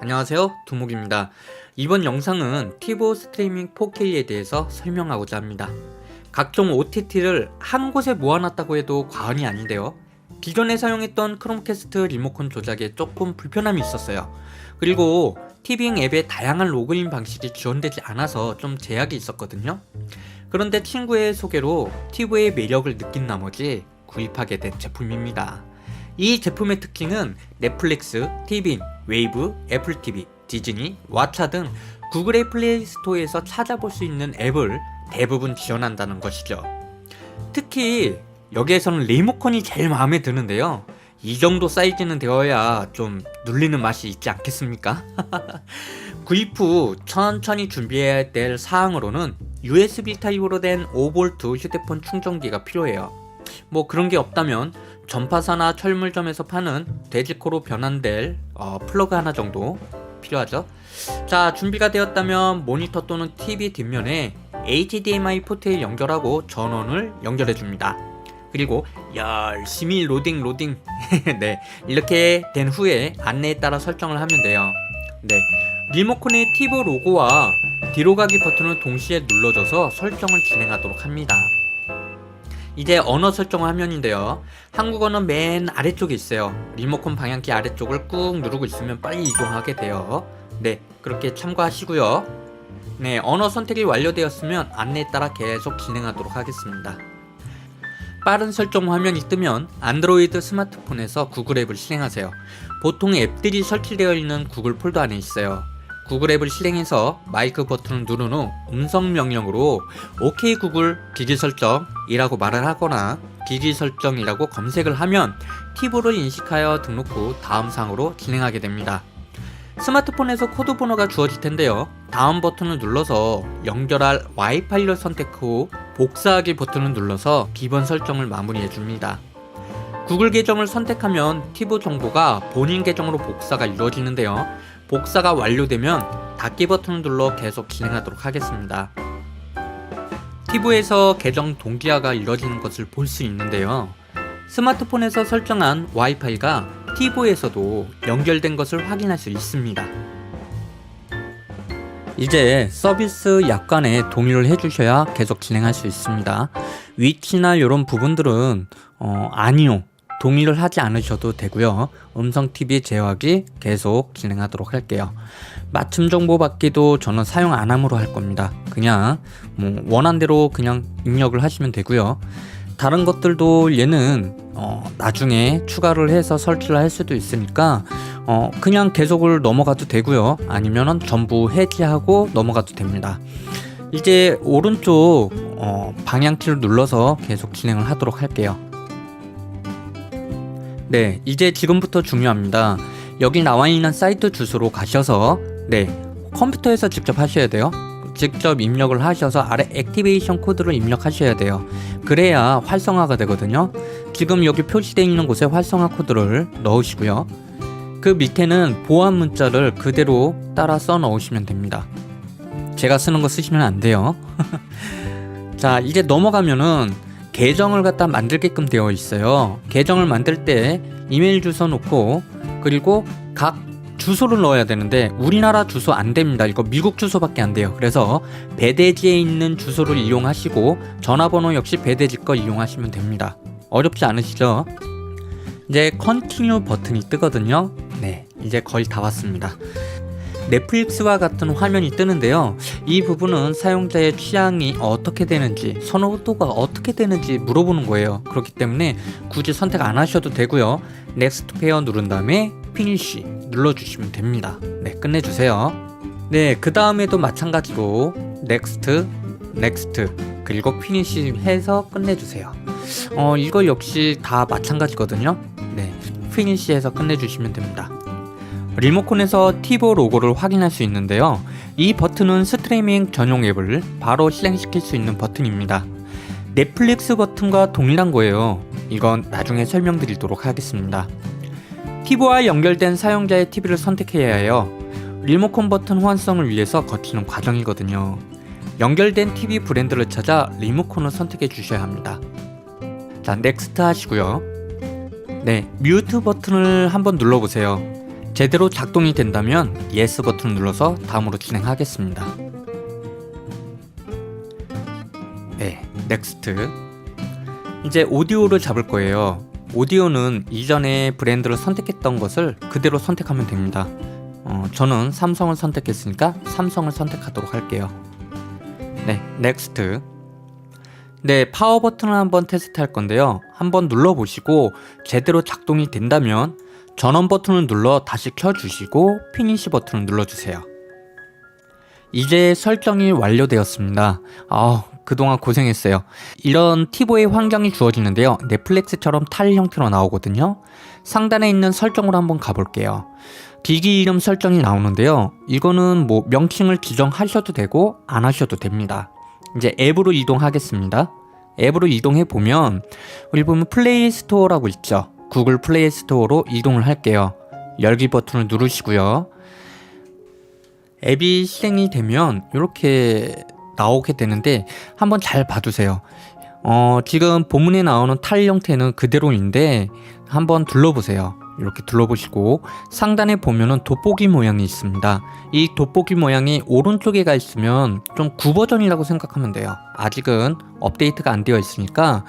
안녕하세요. 두목입니다. 이번 영상은 티보 스트리밍 4K에 대해서 설명하고자 합니다. 각종 OTT를 한 곳에 모아놨다고 해도 과언이 아닌데요. 기존에 사용했던 크롬캐스트 리모컨 조작에 조금 불편함이 있었어요. 그리고 티빙 앱에 다양한 로그인 방식이 지원되지 않아서 좀 제약이 있었거든요. 그런데 친구의 소개로 티보의 매력을 느낀 나머지 구입하게 된 제품입니다 이 제품의 특징은 넷플릭스, 티빙, 웨이브, 애플 TV, 디즈니, 왓챠 등 구글의 플레이 스토어에서 찾아볼 수 있는 앱을 대부분 지원한다는 것이죠. 특히 여기에서는 리모컨이 제일 마음에 드는데요. 이 정도 사이즈는 되어야 좀 눌리는 맛이 있지 않겠습니까? 구입 후 천천히 준비해야 될 사항으로는 USB 타입으로 된 5V 휴대폰 충전기가 필요해요. 뭐 그런 게 없다면 전파사나 철물점에서 파는 돼지코로 변환될 어, 플러그 하나 정도 필요하죠. 자 준비가 되었다면 모니터 또는 TV 뒷면에 HDMI 포트에 연결하고 전원을 연결해 줍니다. 그리고 열심히 로딩 로딩 네 이렇게 된 후에 안내에 따라 설정을 하면 돼요. 네 리모컨의 티브 로고와 뒤로 가기 버튼을 동시에 눌러줘서 설정을 진행하도록 합니다. 이제 언어 설정 화면인데요. 한국어는 맨 아래쪽에 있어요. 리모컨 방향키 아래쪽을 꾹 누르고 있으면 빨리 이동하게 돼요. 네, 그렇게 참고하시고요. 네, 언어 선택이 완료되었으면 안내에 따라 계속 진행하도록 하겠습니다. 빠른 설정 화면이 뜨면 안드로이드 스마트폰에서 구글 앱을 실행하세요. 보통 앱들이 설치되어 있는 구글 폴더 안에 있어요. 구글 앱을 실행해서 마이크 버튼을 누른 후 음성 명령으로 OK 구글 기기 설정이라고 말을 하거나 기기 설정이라고 검색을 하면 팁으로 인식하여 등록 후 다음 상으로 진행하게 됩니다. 스마트폰에서 코드 번호가 주어질 텐데요. 다음 버튼을 눌러서 연결할 와이파이를 선택 후 복사하기 버튼을 눌러서 기본 설정을 마무리해 줍니다. 구글 계정을 선택하면 티브 정보가 본인 계정으로 복사가 이루어지는데요. 복사가 완료되면 닫기 버튼을 눌러 계속 진행하도록 하겠습니다. 티브에서 계정 동기화가 이루어지는 것을 볼 수 있는데요. 스마트폰에서 설정한 와이파이가 티브에서도 연결된 것을 확인할 수 있습니다. 이제 서비스 약관에 동의를 해주셔야 계속 진행할 수 있습니다. 위치나 이런 부분들은 어, 아니요. 동의를 하지 않으셔도 되고요. 음성 TV 제어하기 계속 진행하도록 할게요. 맞춤 정보 받기도 저는 사용 안 함으로 할 겁니다. 그냥 뭐 원한 대로 그냥 입력을 하시면 되고요. 다른 것들도 얘는 어, 나중에 추가를 해서 설치를 할 수도 있으니까 어, 그냥 계속을 넘어가도 되고요. 아니면은 전부 해지하고 넘어가도 됩니다. 이제 오른쪽 어, 방향키를 눌러서 계속 진행을 하도록 할게요. 네, 이제 지금부터 중요합니다. 여기 나와 있는 사이트 주소로 가셔서 네, 컴퓨터에서 직접 하셔야 돼요. 직접 입력을 하셔서 아래 액티베이션 코드를 입력하셔야 돼요. 그래야 활성화가 되거든요. 지금 여기 표시되어 있는 곳에 활성화 코드를 넣으시고요. 그 밑에는 보안 문자를 그대로 따라 써 넣으시면 됩니다. 제가 쓰는 거 쓰시면 안 돼요. 자, 이제 넘어가면은 계정을 갖다 만들게끔 되어 있어요. 계정을 만들 때 이메일 주소 놓고 그리고 각 주소를 넣어야 되는데 우리나라 주소 안 됩니다. 이거 미국 주소밖에 안 돼요. 그래서 배대지에 있는 주소를 이용하시고 전화번호 역시 배대지 거 이용하시면 됩니다. 어렵지 않으시죠? 이제 컨티뉴 버튼이 뜨거든요. 네, 이제 거의 다 왔습니다. 넷플릭스와 같은 화면이 뜨는데요. 이 부분은 사용자의 취향이 어떻게 되는지, 선호도가 어떻게 되는지 물어보는 거예요. 그렇기 때문에 굳이 선택 안 하셔도 되고요. 넥스트 페어 누른 다음에 피니쉬 눌러주시면 됩니다. 네, 끝내주세요. 네, 그 다음에도 마찬가지로 넥스트, 넥스트, 그리고 피니쉬 해서 끝내주세요. 어, 이거 역시 다 마찬가지거든요. 네, 피니쉬 해서 끝내주시면 됩니다. 리모컨에서 티보 로고를 확인할 수 있는데요. 이 버튼은 스트리밍 전용 앱을 바로 실행시킬 수 있는 버튼입니다. 넷플릭스 버튼과 동일한 거예요. 이건 나중에 설명드리도록 하겠습니다. 티보와 연결된 사용자의 TV를 선택해야 해요. 리모컨 버튼 호환성을 위해서 거치는 과정이거든요. 연결된 TV 브랜드를 찾아 리모컨을 선택해 주셔야 합니다. 자, 넥스트 하시고요. 네, 뮤트 버튼을 한번 눌러보세요. 제대로 작동이 된다면 예스 버튼을 눌러서 다음으로 진행하겠습니다. 네, 넥스트. 이제 오디오를 잡을 거예요. 오디오는 이전에 브랜드를 선택했던 것을 그대로 선택하면 됩니다. 어, 저는 삼성을 선택했으니까 삼성을 선택하도록 할게요. 네, 넥스트. 네, 파워 버튼을 한번 테스트 할 건데요. 한번 눌러보시고 제대로 작동이 된다면 전원 버튼을 눌러 다시 켜주시고 피니시 버튼을 눌러주세요. 이제 설정이 완료되었습니다. 아, 그동안 고생했어요. 이런 티보의 환경이 주어지는데요. 넷플릭스처럼 타일 형태로 나오거든요. 상단에 있는 설정으로 한번 가볼게요. 기기 이름 설정이 나오는데요. 이거는 뭐 명칭을 지정하셔도 되고 안 하셔도 됩니다. 이제 앱으로 이동하겠습니다. 앱으로 이동해 보면 여기 보면 플레이 스토어라고 있죠. 구글 플레이 스토어로 이동을 할게요. 열기 버튼을 누르시고요. 앱이 실행이 되면 이렇게 나오게 되는데 한번 잘 봐두세요. 어, 지금 본문에 나오는 타일 형태는 그대로인데 한번 둘러보세요. 이렇게 둘러보시고 상단에 보면은 돋보기 모양이 있습니다. 이 돋보기 모양이 오른쪽에 가 있으면 좀 구버전이라고 생각하면 돼요. 아직은 업데이트가 안 되어 있으니까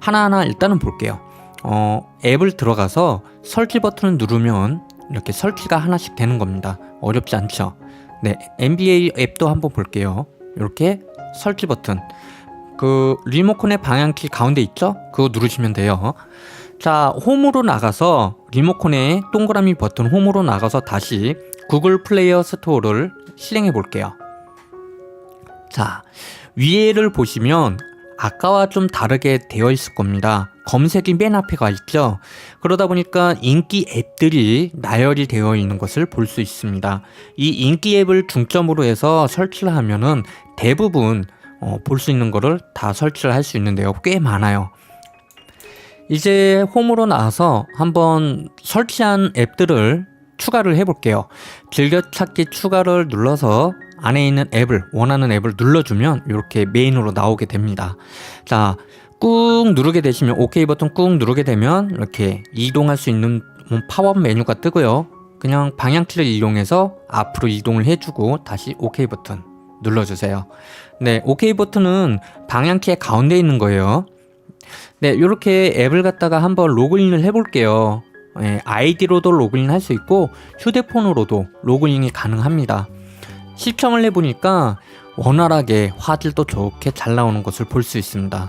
하나하나 일단은 볼게요. 어, 앱을 들어가서 설치 버튼을 누르면 이렇게 설치가 하나씩 되는 겁니다. 어렵지 않죠? 네, NBA 앱도 한번 볼게요. 이렇게 설치 버튼. 그 리모컨의 방향키 가운데 있죠? 그거 누르시면 돼요. 자, 홈으로 나가서 리모컨의 동그라미 버튼 홈으로 나가서 다시 구글 플레이어 스토어를 실행해 볼게요. 자, 위에를 보시면 아까와 좀 다르게 되어 있을 겁니다. 검색이 맨 앞에 가 있죠. 그러다 보니까 인기 앱들이 나열이 되어 있는 것을 볼 수 있습니다. 이 인기 앱을 중점으로 해서 설치를 하면은 대부분 어, 볼 수 있는 거를 다 설치를 할 수 있는데요. 꽤 많아요. 이제 홈으로 나와서 한번 설치한 앱들을 추가를 해볼게요. 즐겨찾기 추가를 눌러서 안에 있는 앱을 원하는 앱을 눌러주면 이렇게 메인으로 나오게 됩니다. 자, 꾹 누르게 되시면 OK 버튼 꾹 누르게 되면 이렇게 이동할 수 있는 파워 메뉴가 뜨고요. 그냥 방향키를 이용해서 앞으로 이동을 해주고 다시 OK 버튼 눌러주세요. 네, OK 버튼은 방향키의 가운데 있는 거예요. 네, 이렇게 앱을 갖다가 한번 로그인을 해볼게요. 네, 아이디로도 로그인 할 수 있고 휴대폰으로도 로그인이 가능합니다. 시청을 해보니까 원활하게 화질도 좋게 잘 나오는 것을 볼 수 있습니다.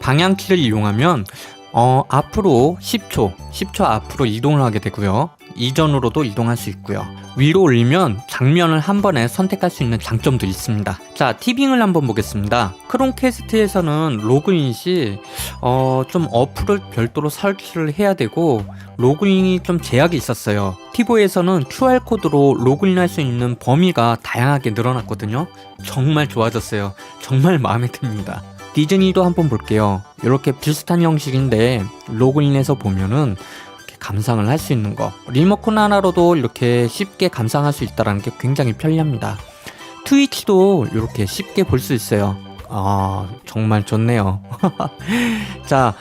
방향키를 이용하면 어, 앞으로 10초, 10초 앞으로 이동을 하게 되고요. 이전으로도 이동할 수 있고요. 위로 올리면 장면을 한 번에 선택할 수 있는 장점도 있습니다. 자, 티빙을 한번 보겠습니다. 크롬캐스트에서는 로그인 시, 어, 좀 어플을 별도로 설치를 해야 되고, 로그인이 좀 제약이 있었어요. 티보에서는 QR코드로 로그인할 수 있는 범위가 다양하게 늘어났거든요. 정말 좋아졌어요. 정말 마음에 듭니다. 디즈니도 한번 볼게요. 이렇게 비슷한 형식인데 로그인해서 보면은 감상을 할 수 있는 거 리모컨 하나로도 이렇게 쉽게 감상할 수 있다는 게 굉장히 편리합니다. 트위치도 이렇게 쉽게 볼 수 있어요. 아 정말 좋네요. 자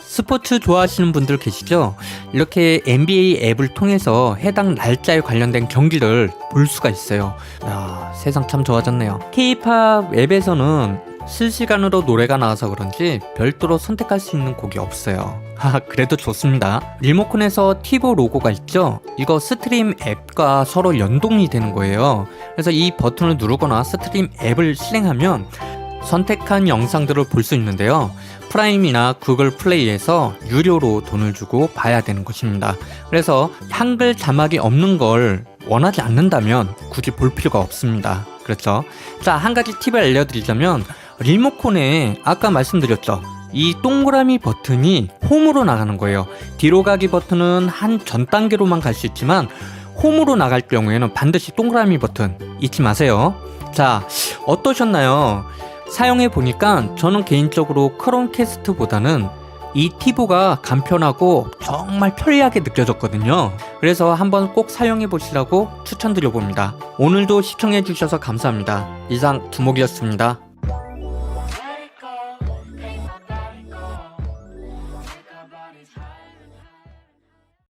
스포츠 좋아하시는 분들 계시죠? 이렇게 NBA 앱을 통해서 해당 날짜에 관련된 경기를 볼 수가 있어요. 야, 세상 참 좋아졌네요. K-팝 앱에서는 실시간으로 노래가 나와서 그런지 별도로 선택할 수 있는 곡이 없어요. 하, 그래도 좋습니다. 리모컨에서 티보 로고가 있죠? 이거 스트림 앱과 서로 연동이 되는 거예요. 그래서 이 버튼을 누르거나 스트림 앱을 실행하면 선택한 영상들을 볼 수 있는데요. 프라임이나 구글 플레이에서 유료로 돈을 주고 봐야 되는 것입니다. 그래서 한글 자막이 없는 걸 원하지 않는다면 굳이 볼 필요가 없습니다. 그렇죠? 자, 한 가지 팁을 알려드리자면 리모컨에 아까 말씀드렸죠. 이 동그라미 버튼이 홈으로 나가는 거예요. 뒤로 가기 버튼은 한 전 단계로만 갈 수 있지만 홈으로 나갈 경우에는 반드시 동그라미 버튼 잊지 마세요. 자, 어떠셨나요? 사용해 보니까 저는 개인적으로 크롬캐스트보다는 이 티보가 간편하고 정말 편리하게 느껴졌거든요. 그래서 한번 꼭 사용해 보시라고 추천드려 봅니다. 오늘도 시청해 주셔서 감사합니다. 이상 두목이었습니다.